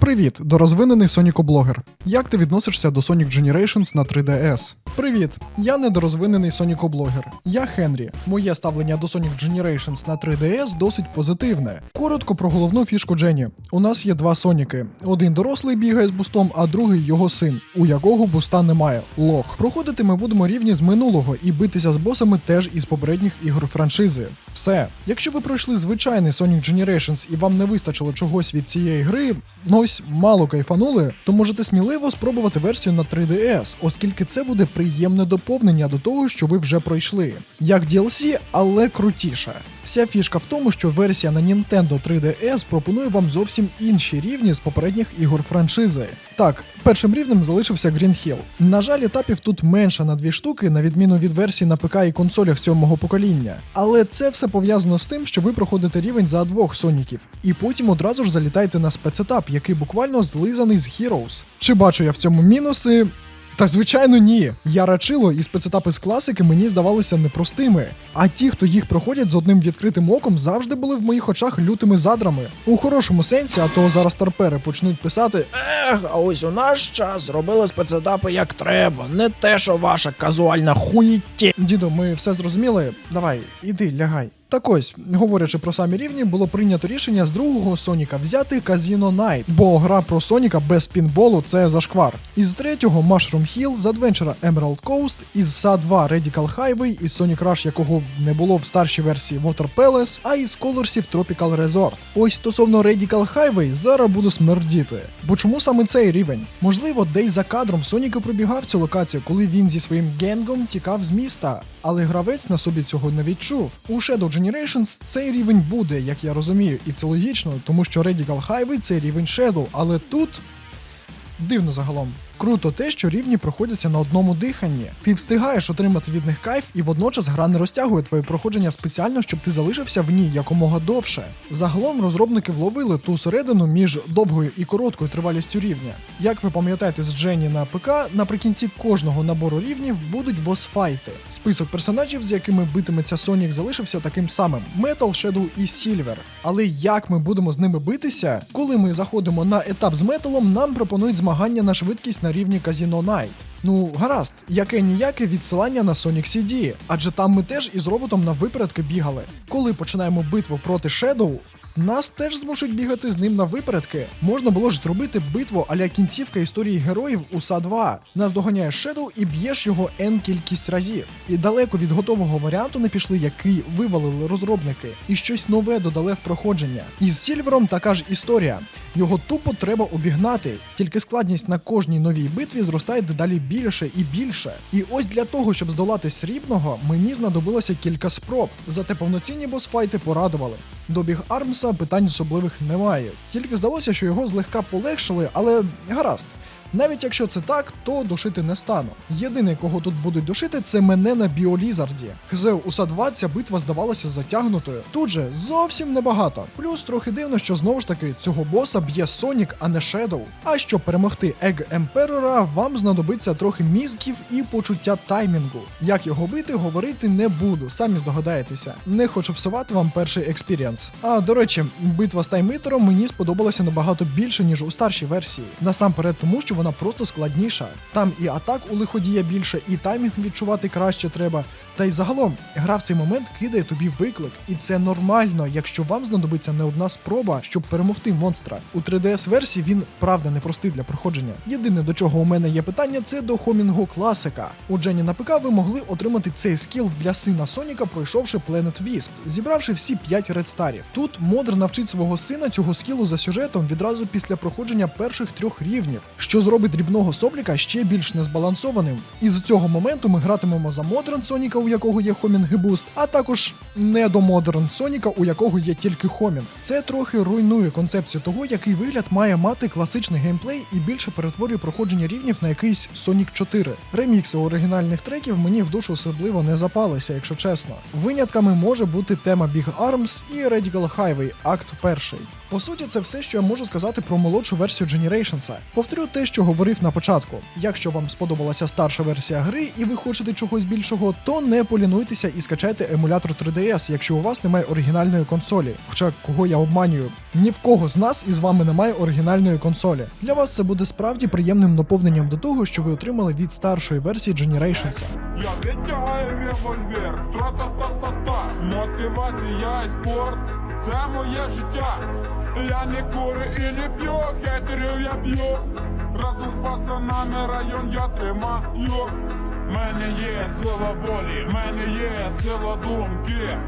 Привіт, дорозвинений Соніко-блогер. Як ти відносишся до Sonic Generations на 3DS? Привіт, я недорозвинений Соніко-блогер. Я Хенрі. Моє ставлення до Sonic Generations на 3DS досить позитивне. Коротко про головну фішку Джені. У нас є два Соніки. Один дорослий бігає з бустом, а другий його син, у якого буста немає. Лох. Проходити ми будемо рівні з минулого і битися з босами теж із попередніх ігор франшизи. Все. Якщо ви пройшли звичайний Sonic Generations і вам не вистачило чогось від цієї гри, ну ось мало кайфанули, то можете сміливо спробувати версію на 3DS, оскільки це буде приємне доповнення до того, що ви вже пройшли. Як DLC, але крутіше. Вся фішка в тому, що версія на Nintendo 3DS пропонує вам зовсім інші рівні з попередніх ігор франшизи. Так, першим рівнем залишився Green Hill. На жаль, етапів тут менше на дві штуки, на відміну від версій на ПК і консолях сьомого покоління. Але це все пов'язано з тим, що ви проходите рівень за двох соніків, і потім одразу ж залітаєте на спецетап, який буквально злизаний з Heroes. Чи бачу я в цьому мінуси? Та звичайно, ні. Я рачило і спецетапи з класики мені здавалися непростими. А ті, хто їх проходять з одним відкритим оком, завжди були в моїх очах лютими задрами. У хорошому сенсі, а то зараз тарпери почнуть писати: Ех, а ось у наш час зробили спецетапи як треба, не те, що ваша казуальна хуїтє. Дідо, ми все зрозуміли. Давай, іди, лягай. Так ось, говорячи про самі рівні, було прийнято рішення з другого Соніка взяти Казіно Найт, бо гра про Соніка без пінболу це зашквар. Із третього Mushroom Hill, з адвенчера Emerald Coast, із SA 2 Radical Highway, із Sonic Rush, якого не було в старшій версії Water Palace, а із Colorsів Tropical Resort. Ось стосовно Radical Highway зараз буду смердіти. Бо чому саме цей рівень? Можливо, десь за кадром Соніка пробігав цю локацію, коли він зі своїм генгом тікав з міста. Але гравець на собі цього не відчув. У Shadow Generations цей рівень буде, як я розумію, і це логічно, тому що Radical Highway це рівень Shadow, але тут дивно загалом. Круто те, що рівні проходяться на одному диханні. Ти встигаєш отримати від них кайф, і водночас гра не розтягує твоє проходження спеціально, щоб ти залишився в ній якомога довше. Загалом розробники вловили ту середину між довгою і короткою тривалістю рівня. Як ви пам'ятаєте з Джені на ПК, наприкінці кожного набору рівнів будуть босфайти. Список персонажів, з якими битиметься Сонік, залишився таким самим: Metal, Shadow і Silver. Але як ми будемо з ними битися, коли ми заходимо на етап з металом, нам пропонують змагання на швидкість на рівні Казіно Найт. Ну, гаразд, яке ніяке відсилання на Sonic CD, адже там ми теж із роботом на випередки бігали. Коли починаємо битву проти Shadow, нас теж змушують бігати з ним на випередки. Можна було ж зробити битву аля кінцівка історії героїв у СА 2. Нас доганяє Shadow і б'єш його N кількість разів. І далеко від готового варіанту не пішли, який вивалили розробники, і щось нове додали в проходження. Із Сільвером така ж історія. Його тупо треба обігнати, тільки складність на кожній новій битві зростає дедалі більше і більше. І ось для того, щоб здолати срібного, мені знадобилося кілька спроб. Зате повноцінні босфайти порадували. Добіг Армса питань особливих немає. Тільки здалося, що його злегка полегшили, але гаразд. Навіть якщо це так, то душити не стану. Єдиний, кого тут будуть душити, це мене на біолізарді. Хзе у СА 2 ця битва здавалася затягнутою. Тут же зовсім небагато. Плюс трохи дивно, що знову ж таки цього боса б'є Сонік, а не Шедоу. А щоб перемогти Ег Емперора, вам знадобиться трохи мізків і почуття таймінгу. Як його бити, говорити не буду, самі здогадаєтеся. Не хочу псувати вам перший експірієнс. А до речі, битва з таймитером мені сподобалася набагато більше, ніж у старшій версії. Насамперед, тому що вона просто складніша. Там і атак у лиходія більше, і таймінг відчувати краще треба. Та й загалом, гра в цей момент кидає тобі виклик, і це нормально, якщо вам знадобиться не одна спроба, щоб перемогти монстра. У 3DS-версії він правда непростий для проходження. Єдине до чого у мене є питання, це до хомінгу класика. У Джені на ПК ви могли отримати цей скіл для сина Соніка, пройшовши Planet Wisp, зібравши всі 5 редстарів. Тут модер навчить свого сина цього скілу за сюжетом відразу після проходження перших трьох рівнів, що зробить дрібного сопліка ще більш незбалансованим. І з цього моменту ми гратимемо за модерн Соніка, у якого є хомінг і буст, а також не до модерн Соніка, у якого є тільки хомінг. Це трохи руйнує концепцію того, який вигляд має мати класичний геймплей і більше перетворює проходження рівнів на якийсь Sonic 4. Ремікси оригінальних треків мені в душу особливо не запалися, якщо чесно. Винятками може бути тема Big Arms і Radical Highway, акт перший. По суті, це все, що я можу сказати про молодшу версію Generations. Повторю те, що говорив на початку. Якщо вам сподобалася старша версія гри і ви хочете чогось більшого, то не полінуйтеся і скачайте емулятор 3DS, якщо у вас немає оригінальної консолі. Хоча кого я обманюю, ні в кого з нас із вами немає оригінальної консолі. Для вас це буде справді приємним наповненням до того, що ви отримали від старшої версії Generations. Я витягаю револьвер, Мотивація спорт, це моє життя Я не курю і не п'ю, хейтерів я б'ю. Разом з пацанами район я тримаю. Мене є сила волі, мене є сила думки